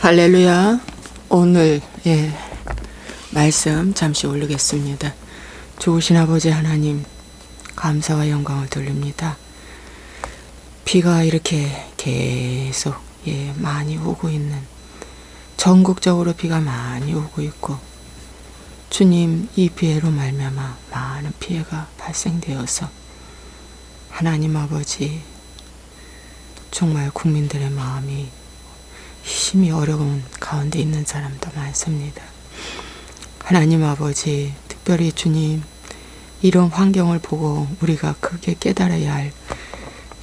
할렐루야. 오늘 예 말씀 잠시 올리겠습니다. 좋으신 아버지 하나님 감사와 영광을 돌립니다. 비가 이렇게 계속 예 많이 오고 있는 전국적으로 비가 많이 오고 있고 주님 이 피해로 말미암아 많은 피해가 발생되어서 하나님 아버지 정말 국민들의 마음이 힘이 어려운 가운데 있는 사람도 많습니다. 하나님 아버지, 특별히 주님, 이런 환경을 보고 우리가 크게 깨달아야 할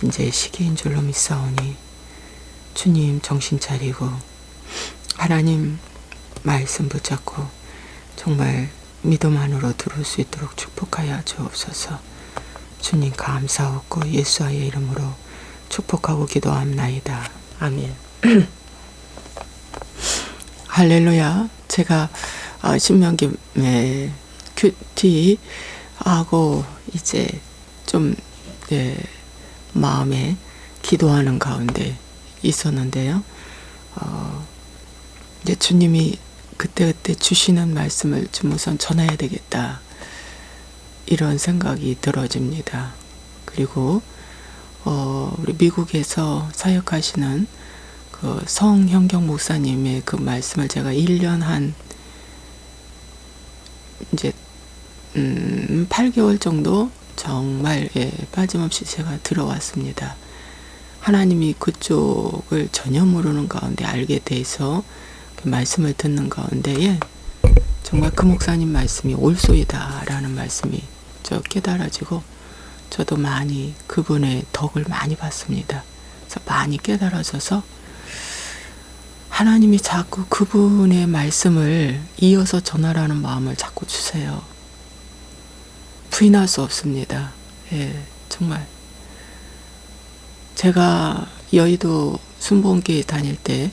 이제 시기인 줄로 믿사오니 주님 정신 차리고 하나님 말씀 붙잡고 정말 믿음 안으로 들어올 수 있도록 축복하여 주옵소서. 주님 감사하고 예수와의 이름으로 축복하고 기도합나이다. 아멘. 할렐루야. 제가 어, 신명기 네, 큐티 하고 이제 좀 네, 마음에 기도하는 가운데 있었는데요. 어, 이제 주님이 그때그때 주시는 말씀을 좀 우선 전해야 되겠다. 이런 생각이 들어집니다. 그리고 어, 우리 미국에서 사역하시는 그 성형경 목사님의 그 말씀을 제가 1년 한 이제 음 8개월 정도 정말 예, 빠짐없이 제가 들어왔습니다. 하나님이 그쪽을 전혀 모르는 가운데 알게 돼서 그 말씀을 듣는 가운데에 정말 그 목사님 말씀이 올소이다라는 말씀이 저 깨달아지고 저도 많이 그분의 덕을 많이 받습니다. 그래서 많이 깨달아져서 하나님이 자꾸 그분의 말씀을 이어서 전하라는 마음을 자꾸 주세요. 부인할 수 없습니다. 예, 정말. 제가 여의도 순복음교회 다닐 때,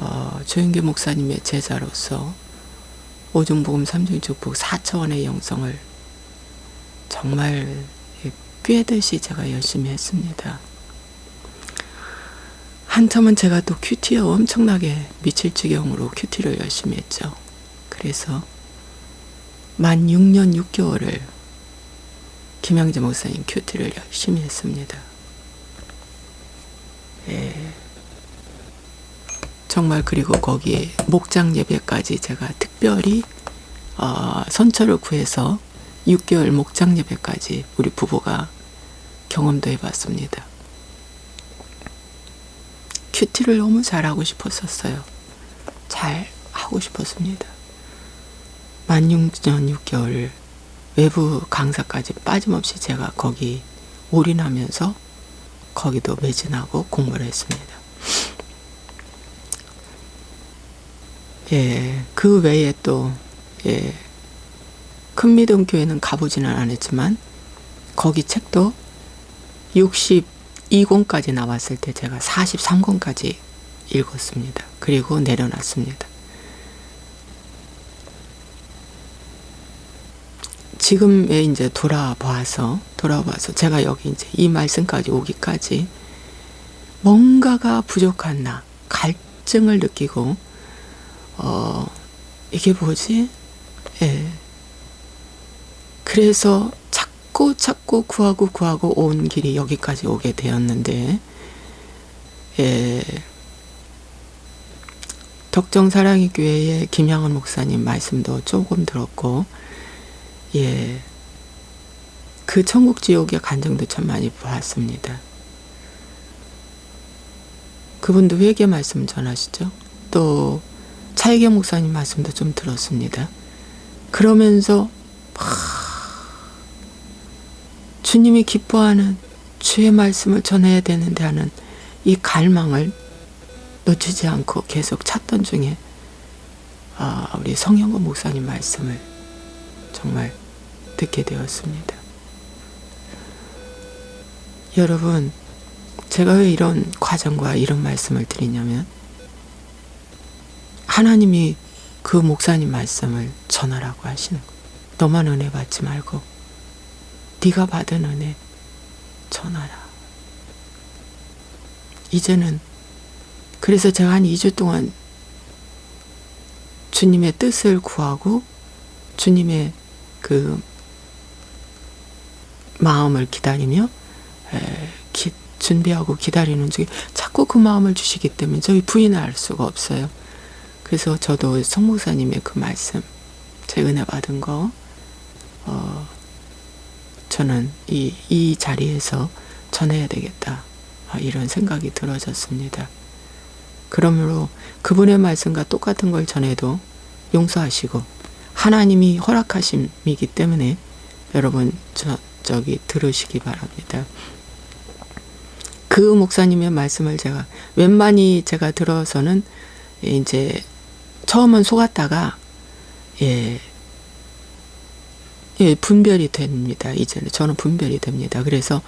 어, 조영기 목사님의 제자로서 오중복음 삼중축복 4차원의 영성을 정말 꿰듯이 제가 열심히 했습니다. 한참은 제가 또 큐티에 엄청나게 미칠 지경으로 큐티를 열심히 했죠. 그래서 만 6년 6개월을 김양재 목사님 큐티를 열심히 했습니다. 예. 정말 그리고 거기에 목장 예배까지 제가 특별히 어, 선처를 구해서 6개월 목장 예배까지 우리 부부가 경험도 해봤습니다. 큐티를 너무 잘하고 싶었었어요. 잘 하고 싶었습니다. 만 6년 6개월 외부 강사까지 빠짐없이 제가 거기 올인하면서 거기도 매진하고 공부를 했습니다. 예, 그 외에 또, 예, 큰 믿음 교회는 가보지는 않았지만, 거기 책도 60, 2권까지 나왔을 때 제가 43권까지 읽었습니다. 그리고 내려놨습니다. 지금에 이제 돌아봐서 돌아봐서 제가 여기 이제 이 말씀까지 오기까지 뭔가가 부족한 나 갈증을 느끼고 어 이게 뭐지? 예. 그래서 찾고 찾고 구하고 구하고 온 길이 여기까지 오게 되었는데 예. 덕정 사랑의 교회의 김양은 목사님 말씀도 조금 들었고 예. 그 천국 지옥의 간증도 참 많이 보았습니다. 그분도 회개 말씀 전하시죠. 또 차이계 목사님 말씀도 좀 들었습니다. 그러면서 막 주님이 기뻐하는 주의 말씀을 전해야 되는데 하는 이 갈망을 놓치지 않고 계속 찾던 중에 아, 우리 성영건 목사님 말씀을 정말 듣게 되었습니다. 여러분, 제가 왜 이런 과정과 이런 말씀을 드리냐면 하나님이 그 목사님 말씀을 전하라고 하시는 거예요. 너만 은혜 받지 말고 네가 받은 은혜 전하라. 이제는 그래서 제가 한 2주 동안 주님의 뜻을 구하고 주님의 그 마음을 기다리며 에, 기, 준비하고 기다리는 중에 자꾸 그 마음을 주시기 때문에 저희 부인을 알 수가 없어요. 그래서 저도 성목사님의 그 말씀, 제 은혜 받은 거, 어, 저는 이, 이 자리에서 전해야 되겠다. 아, 이런 생각이 들어졌습니다. 그러므로 그분의 말씀과 똑같은 걸 전해도 용서하시고 하나님이 허락하심이기 때문에 여러분 저, 저기 들으시기 바랍니다. 그 목사님의 말씀을 제가 웬만히 제가 들어서는 이제 처음은 속았다가 예, 예 분별이 됩니다. 이제는 저는 분별이 됩니다. 그래서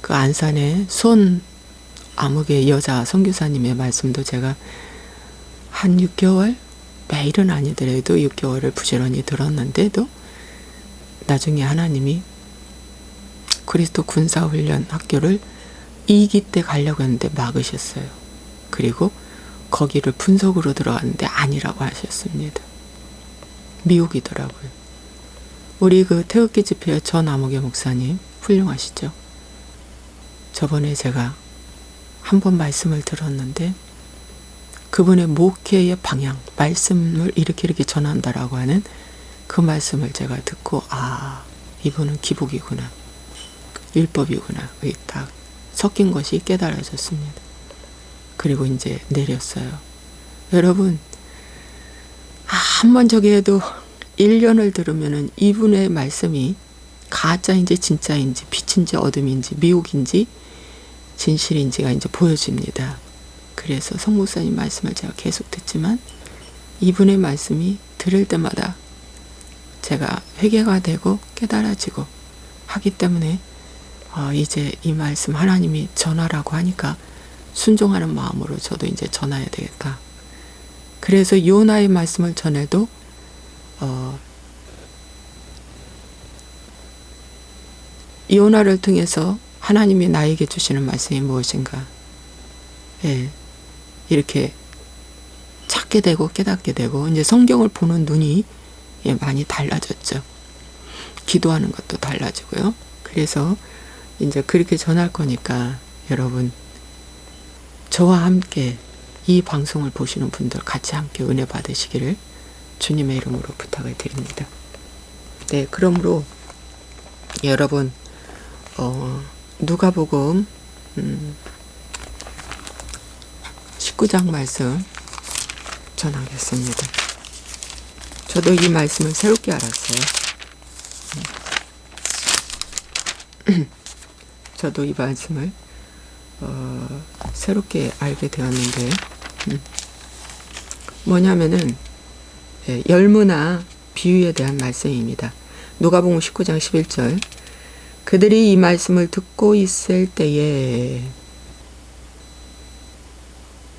그 안산의 손 암흑의 여자 선교사님의 말씀도 제가 한 6개월 매일은 아니더라도 6개월을 부지런히 들었는데도 나중에 하나님이 그리스도 군사훈련 학교를 2기 때 가려고 했는데 막으셨어요. 그리고 거기를 분석으로 들어갔는데 아니라고 하셨습니다. 미혹이더라고요. 우리 그 태극기 집회 전 암흑의 목사님 훌륭하시죠? 저번에 제가 한 번 말씀을 들었는데 그분의 목회의 방향, 말씀을 이렇게 이렇게 전한다라고 하는 그 말씀을 제가 듣고 아 이분은 기복이구나 율법이구나 딱 섞인 것이 깨달아졌습니다. 그리고 이제 내렸어요. 여러분 한번 저기 해도 1년을 들으면은 이분의 말씀이 가짜인지 진짜인지 빛인지 어둠인지 미혹인지 진실인지가 이제 보여집니다. 그래서 성목사님 말씀을 제가 계속 듣지만 이분의 말씀이 들을 때마다 제가 회개가 되고 깨달아지고 하기 때문에 어, 이제 이 말씀 하나님이 전하라고 하니까 순종하는 마음으로 저도 이제 전해야 되겠다. 그래서 요나의 말씀을 전해도 어, 요나를 통해서 하나님이 나에게 주시는 말씀이 무엇인가? 예, 이렇게 찾게 되고 깨닫게 되고 이제 성경을 보는 눈이 예, 많이 달라졌죠. 기도하는 것도 달라지고요. 그래서 이제 그렇게 전할 거니까 여러분 저와 함께 이 방송을 보시는 분들 같이 함께 은혜 받으시기를 주님의 이름으로 부탁을 드립니다. 네, 그러므로 여러분 어, 누가복음 음, 19장 말씀 전하겠습니다. 저도 이 말씀을 새롭게 알았어요. 음. 저도 이 말씀을 어, 새롭게 알게 되었는데 음. 뭐냐면은 예, 열무나 비유에 대한 말씀입니다. 누가복음 19장 11절 그들이 이 말씀을 듣고 있을 때에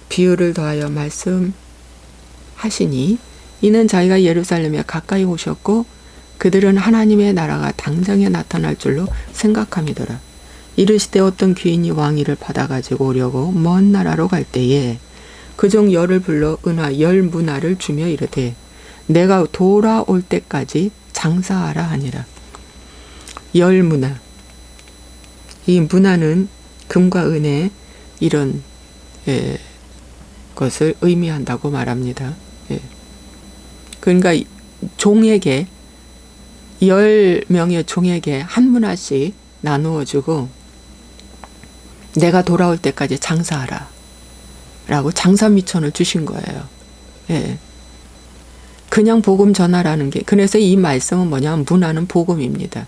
비유를 더하여 말씀하시니 이는 자기가 예루살렘에 가까이 오셨고 그들은 하나님의 나라가 당장에 나타날 줄로 생각함이더라. 이르시되 어떤 귀인이 왕위를 받아가지고 오려고 먼 나라로 갈 때에 그중 열을 불러 은화 열 문화를 주며 이르되 내가 돌아올 때까지 장사하라 하니라. 열 문화. 이 문화는 금과 은의 이런 예, 것을 의미한다고 말합니다. 예. 그러니까 종에게 열 명의 종에게 한 문화씩 나누어 주고 내가 돌아올 때까지 장사하라. 라고 장사 미천을 주신 거예요. 예. 그냥 복음 전하라는 게, 그래서 이 말씀은 뭐냐면 문화는 복음입니다.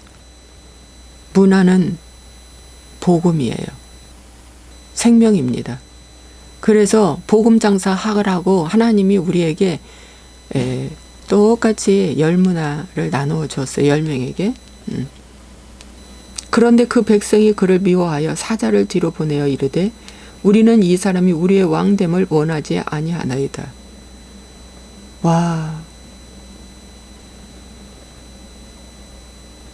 문화는 복음이에요. 생명입니다. 그래서 복음 장사 하라고 하나님이 우리에게 에, 똑같이 열 문화를 나누어 줬어요. 열 명에게. 음. 그런데 그 백성이 그를 미워하여 사자를 뒤로 보내어 이르되 우리는 이 사람이 우리의 왕됨을 원하지 아니하나이다. 와.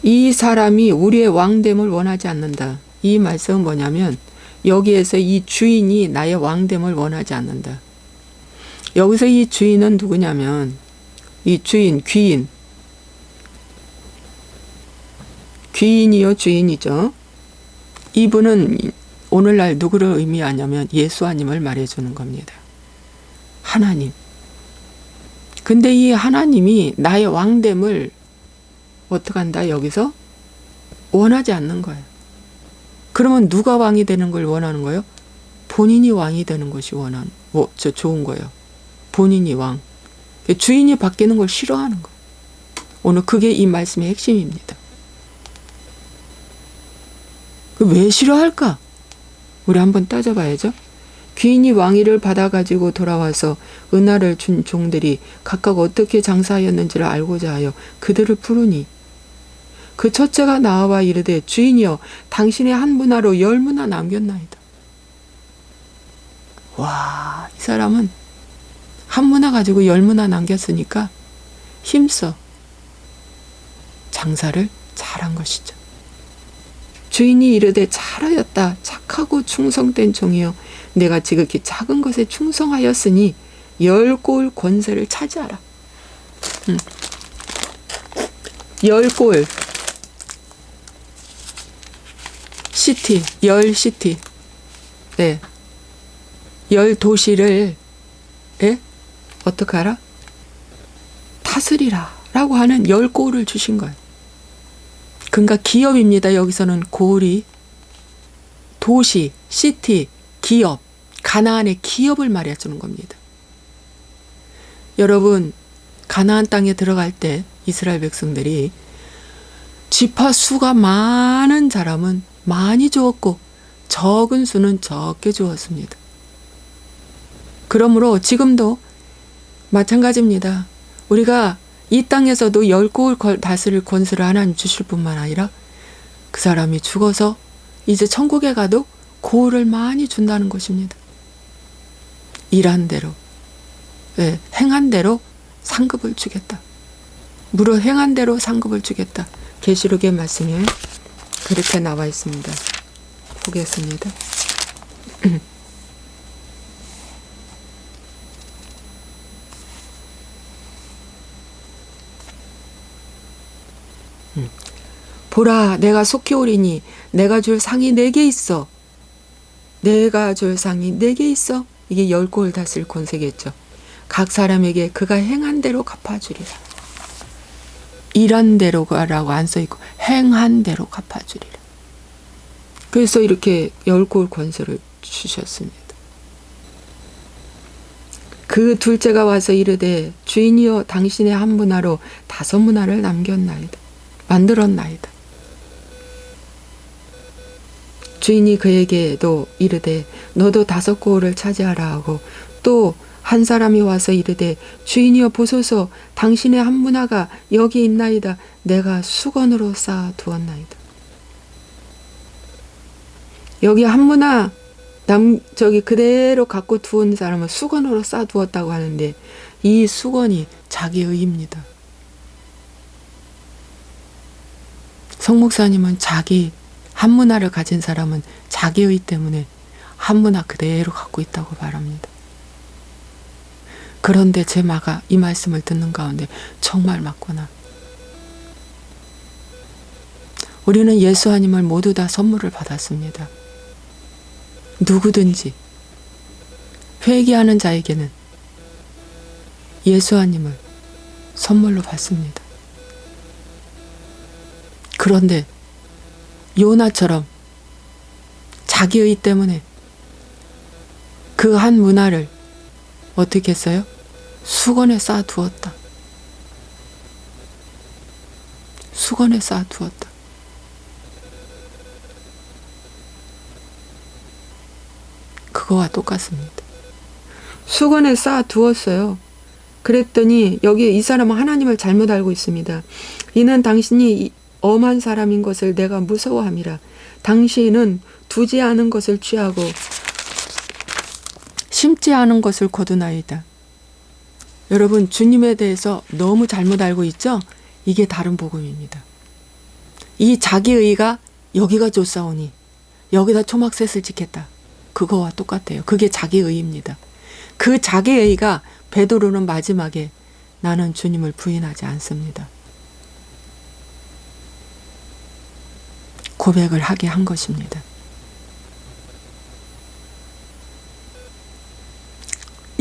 이 사람이 우리의 왕됨을 원하지 않는다. 이 말씀은 뭐냐면 여기에서 이 주인이 나의 왕됨을 원하지 않는다. 여기서 이 주인은 누구냐면 이 주인 귀인 귀인이요 주인이죠. 이분은 오늘날 누구를 의미하냐면 예수아님을 말해주는 겁니다. 하나님. 근데 이 하나님이 나의 왕됨을 어떡한다 여기서 원하지 않는 거예요. 그러면 누가 왕이 되는 걸 원하는 거예요? 본인이 왕이 되는 것이 원하는 뭐, 저 좋은 거예요. 본인이 왕. 주인이 바뀌는 걸 싫어하는 거. 오늘 그게 이 말씀의 핵심입니다. 그왜 싫어할까? 우리 한번 따져봐야죠. 귀인이 왕위를 받아가지고 돌아와서 은하를 준 종들이 각각 어떻게 장사하였는지를 알고자 하여 그들을 부르니 그 첫째가 나와 이르되 주인이여 당신의 한 문화로 열 문화 남겼나이다. 와, 이 사람은 한 문화 가지고 열 문화 남겼으니까 힘써 장사를 잘한 것이죠. 주인이 이르되 잘하였다. 착하고 충성된 종이여. 내가 지극히 작은 것에 충성하였으니 열 골 권세를 차지하라. 음. 열골 시티, 열 시티. 네. 열 도시를 예? 어떻게 알아? 다스리라 라고 하는 열 골을 주신 거예요. 그러니까 기업입니다. 여기서는 고을이 도시, 시티, 기업, 가나안의 기업을 말해 주는 겁니다. 여러분, 가나안 땅에 들어갈 때 이스라엘 백성들이 지파 수가 많은 사람은 많이 주었고 적은 수는 적게 주었습니다. 그러므로 지금도 마찬가지입니다. 우리가 이 땅에서도 열 고을 다스릴 권세를 하나님 주실 뿐만 아니라 그 사람이 죽어서 이제 천국에 가도 고을을 많이 준다는 것입니다. 일한 대로, 네, 행한 대로 상급을 주겠다. 무릇 행한 대로 상급을 주겠다. 계시록의 말씀에 그렇게 나와 있습니다. 보겠습니다. 보라, 내가 속히 오리니 내가 줄 상이 네 개 있어. 내가 줄 상이 네 개 있어. 이게 열 골 다스릴 권세겠죠. 각 사람에게 그가 행한 대로 갚아주리라. 일한 대로라고 안 써 있고 행한 대로 갚아주리라. 그래서 이렇게 열골 권세를 주셨습니다. 그 둘째가 와서 이르되 주인이여 당신의 한 문화로 다섯 문화를 남겼나이다. 만들었나이다. 주인이 그에게도 이르되 너도 다섯 고을을 차지하라 하고 또 한 사람이 와서 이르되 주인이여 보소서. 당신의 한 문화가 여기 있나이다. 내가 수건으로 쌓아 두었나이다. 여기 한 문화 남 저기 그대로 갖고 두은 사람은 수건으로 쌓아 두었다고 하는데 이 수건이 자기의입니다. 성목사님은 자기 한 문화를 가진 사람은 자기의 때문에 한 문화 그대로 갖고 있다고 말합니다. 그런데 제 마가 이 말씀을 듣는 가운데 정말 맞구나. 우리는 예수 아님을 모두 다 선물을 받았습니다. 누구든지 회개하는 자에게는 예수 아님을 선물로 받습니다. 그런데 요나처럼 자기의 때문에 그 한 문화를 어떻게 했어요? 수건에 쌓아두었다. 수건에 쌓아두었다. 그거와 똑같습니다. 수건에 쌓아두었어요. 그랬더니 여기 이 사람은 하나님을 잘못 알고 있습니다. 이는 당신이 엄한 사람인 것을 내가 무서워함이라. 당신은 두지 않은 것을 취하고 심지 않은 것을 거두나이다. 여러분 주님에 대해서 너무 잘못 알고 있죠? 이게 다른 복음입니다. 이 자기의가 여기가 좋사오니 여기다 초막셋을 짓겠다. 그거와 똑같아요. 그게 자기의입니다. 그 자기의가 베드로는 마지막에 나는 주님을 부인하지 않습니다. 고백을 하게 한 것입니다.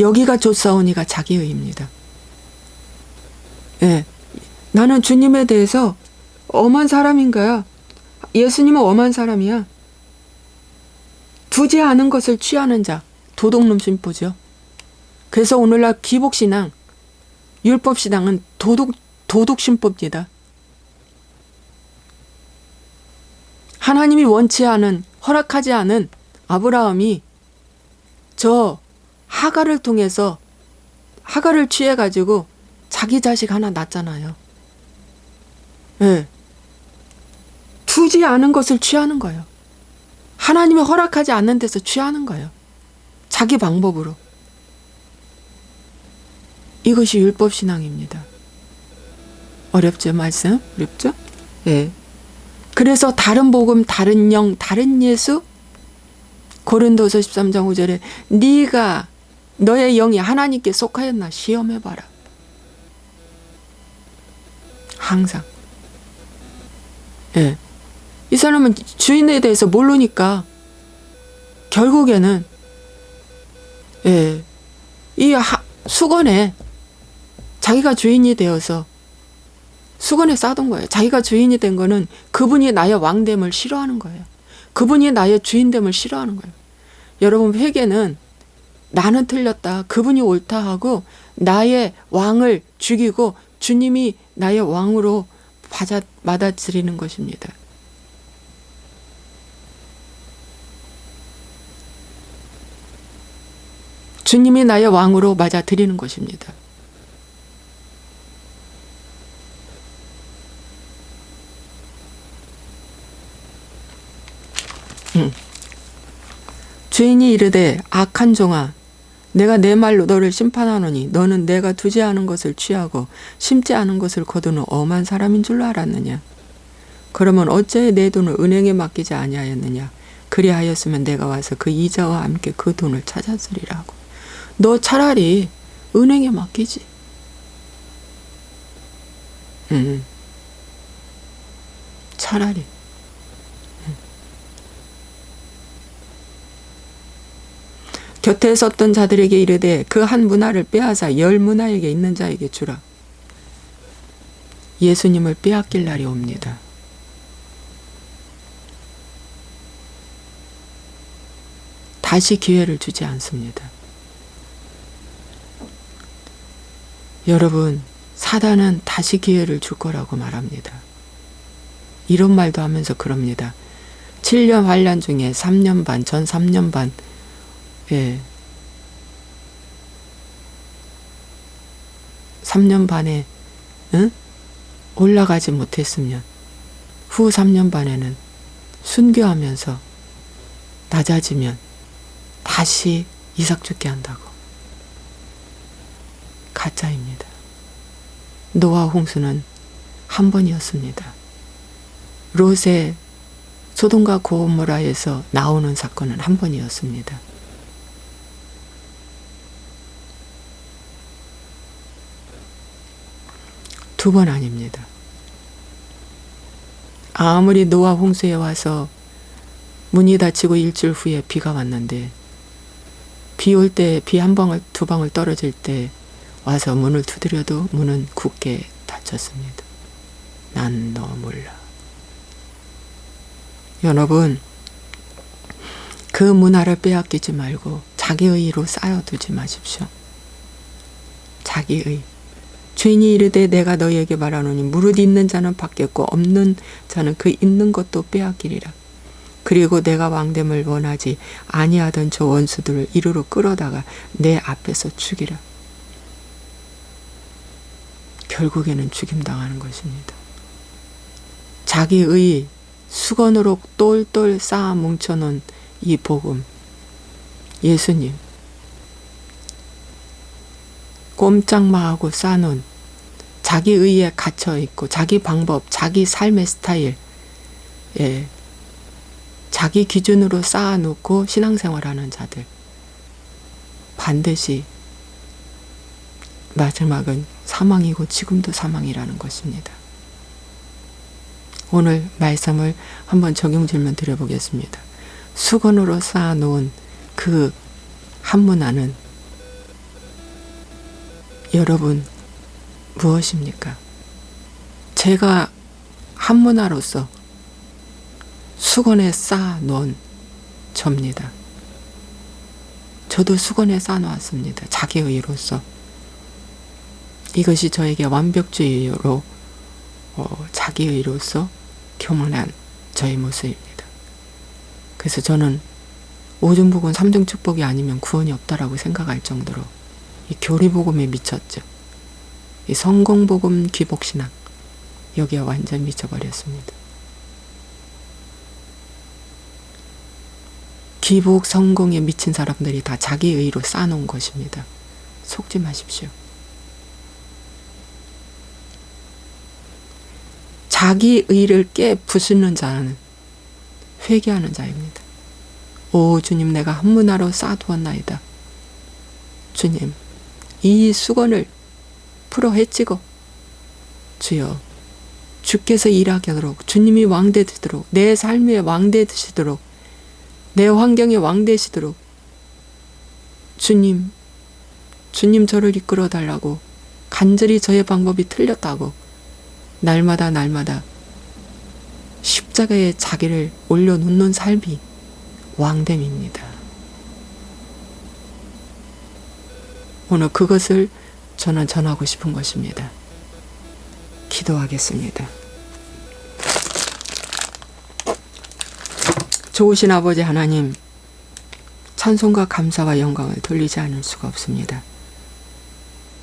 여기가 조사오니가 자기의입니다. 예. 나는 주님에 대해서 엄한 사람인가요? 예수님은 엄한 사람이야. 두지 않은 것을 취하는 자, 도둑놈 심보죠. 그래서 오늘날 기복신앙, 율법신앙은 도둑, 도둑심법입니다. 하나님이 원치 않은, 허락하지 않은 아브라함이 저 하가를 통해서 하가를 취해 가지고 자기 자식 하나 낳잖아요. 예. 두지 않은 것을 취하는 거예요. 하나님이 허락하지 않는 데서 취하는 거예요. 자기 방법으로. 이것이 율법 신앙입니다. 어렵죠, 말씀? 어렵죠? 예. 그래서 다른 복음, 다른 영, 다른 예수 고린도서 13장 5절에 네가 너의 영이 하나님께 속하였나 시험해 봐라. 항상. 예. 이 사람은 주인에 대해서 모르니까 결국에는 예. 이 하, 수건에 자기가 주인이 되어서 수건에 싸둔 거예요. 자기가 주인이 된 거는 그분이 나의 왕됨을 싫어하는 거예요. 그분이 나의 주인됨을 싫어하는 거예요. 여러분 회개는 나는 틀렸다. 그분이 옳다 하고 나의 왕을 죽이고 주님이 나의 왕으로 받아, 받아들이는 것입니다. 주님이 나의 왕으로 맞아들이는 것입니다. 음. 주인이 이르되 악한 종아 내가 내 말로 너를 심판하노니 너는 내가 두지 않은 것을 취하고 심지 않은 것을 거두는 엄한 사람인 줄 알았느냐? 그러면 어째 내 돈을 은행에 맡기지 아니하였느냐? 그리하였으면 내가 와서 그 이자와 함께 그 돈을 찾았으리라고. 너 차라리 은행에 맡기지. 음. 차라리 곁에 섰던 자들에게 이르되 그 한 문화를 빼앗아 열 문화에게 있는 자에게 주라. 예수님을 빼앗길 날이 옵니다. 다시 기회를 주지 않습니다. 여러분, 사단은 다시 기회를 줄 거라고 말합니다. 이런 말도 하면서 그럽니다. 7년 환란 중에 3년 반, 전 3년 반, 예. 3년 반에 응? 올라가지 못했으면 후 3년 반에는 순교하면서 낮아지면 다시 이삭 죽게 한다고. 가짜입니다. 노아 홍수는 한 번이었습니다. 롯의 소돔과 고모라에서 나오는 사건은 한 번이었습니다. 두 번 아닙니다. 아무리 노아 홍수에 와서 문이 닫히고 일주일 후에 비가 왔는데 비 올 때 비 한 방울 두 방울 떨어질 때 와서 문을 두드려도 문은 굳게 닫혔습니다. 난 너 몰라. 여러분 그 문화를 빼앗기지 말고 자기의로 쌓아두지 마십시오. 자기의 주인이 이르되 내가 너희에게 말하노니 무릇 있는 자는 받겠고 없는 자는 그 있는 것도 빼앗기리라. 그리고 내가 왕됨을 원하지 아니하던 저 원수들을 이르러 끌어다가 내 앞에서 죽이라. 결국에는 죽임당하는 것입니다. 자기의 수건으로 똘똘 쌓아 뭉쳐놓은 이 복음, 예수님, 꼼짝마하고 쌓아놓은 자기 의에 갇혀 있고 자기 방법, 자기 삶의 스타일, 예. 자기 기준으로 쌓아놓고 신앙생활하는 자들 반드시 마지막은 사망이고 지금도 사망이라는 것입니다. 오늘 말씀을 한번 적용 질문 드려보겠습니다. 수건으로 쌓아놓은 그 한문화는 여러분 무엇입니까? 제가 한문화로서 수건에 쌓아놓은 접니다. 저도 수건에 쌓아놓았습니다. 자기의로서. 이것이 저에게 완벽주의로 어, 자기의로서 교만한 저의 모습입니다. 그래서 저는 오중복음 삼중 축복이 아니면 구원이 없다라고 생각할 정도로 이 교리복음에 미쳤죠. 이 성공복음 귀복신앙 여기에 완전 미쳐버렸습니다. 기복 성공에 미친 사람들이 다 자기 의로 쌓아놓은 것입니다. 속지 마십시오. 자기 의를 깨 부수는 자는 회개하는 자입니다. 오 주님 내가 한문화로 쌓아두었나이다. 주님 이 수건을 풀어 헤치고 주여 주께서 일하게 하도록 주님이 왕대 되도록 내 삶의 왕대 되시도록 내 환경의 왕 되시도록 주님 주님 저를 이끌어 달라고 간절히 저의 방법이 틀렸다고 날마다 날마다 십자가에 자기를 올려놓는 삶이 왕됨입니다. 오늘 그것을 저는 전하고 싶은 것입니다. 기도하겠습니다. 좋으신 아버지 하나님, 찬송과 감사와 영광을 돌리지 않을 수가 없습니다.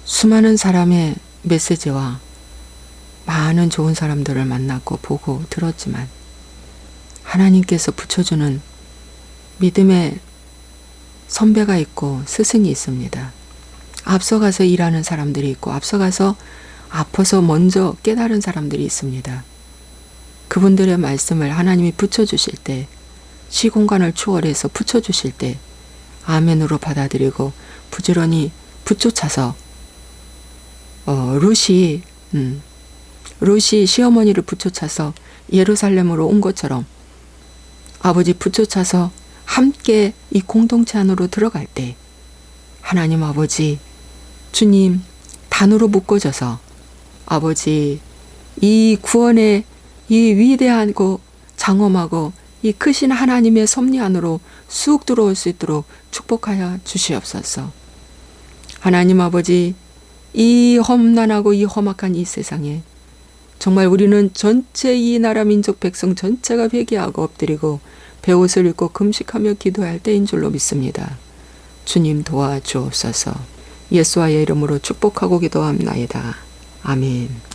수많은 사람의 메시지와 많은 좋은 사람들을 만났고 보고 들었지만 하나님께서 붙여주는 믿음의 선배가 있고 스승이 있습니다. 앞서가서 일하는 사람들이 있고 앞서가서 아파서 먼저 깨달은 사람들이 있습니다. 그분들의 말씀을 하나님이 붙여주실 때 시공간을 초월해서 붙여주실 때 아멘으로 받아들이고 부지런히 붙쫓아서 어, 루시 음, 루시 시어머니를 붙여차서 예루살렘으로 온 것처럼 아버지 붙여차서 함께 이 공동체 안으로 들어갈 때 하나님 아버지 주님 단으로 묶어져서 아버지 이 구원의 이 위대하고 장엄하고 이 크신 하나님의 섭리 안으로 쑥 들어올 수 있도록 축복하여 주시옵소서. 하나님 아버지 이 험난하고 이 험악한 이 세상에 정말 우리는 전체 이 나라 민족 백성 전체가 회개하고 엎드리고 배옷을 입고 금식하며 기도할 때인 줄로 믿습니다. 주님 도와주옵소서. 예수와의 이름으로 축복하고 기도합나이다. 아멘.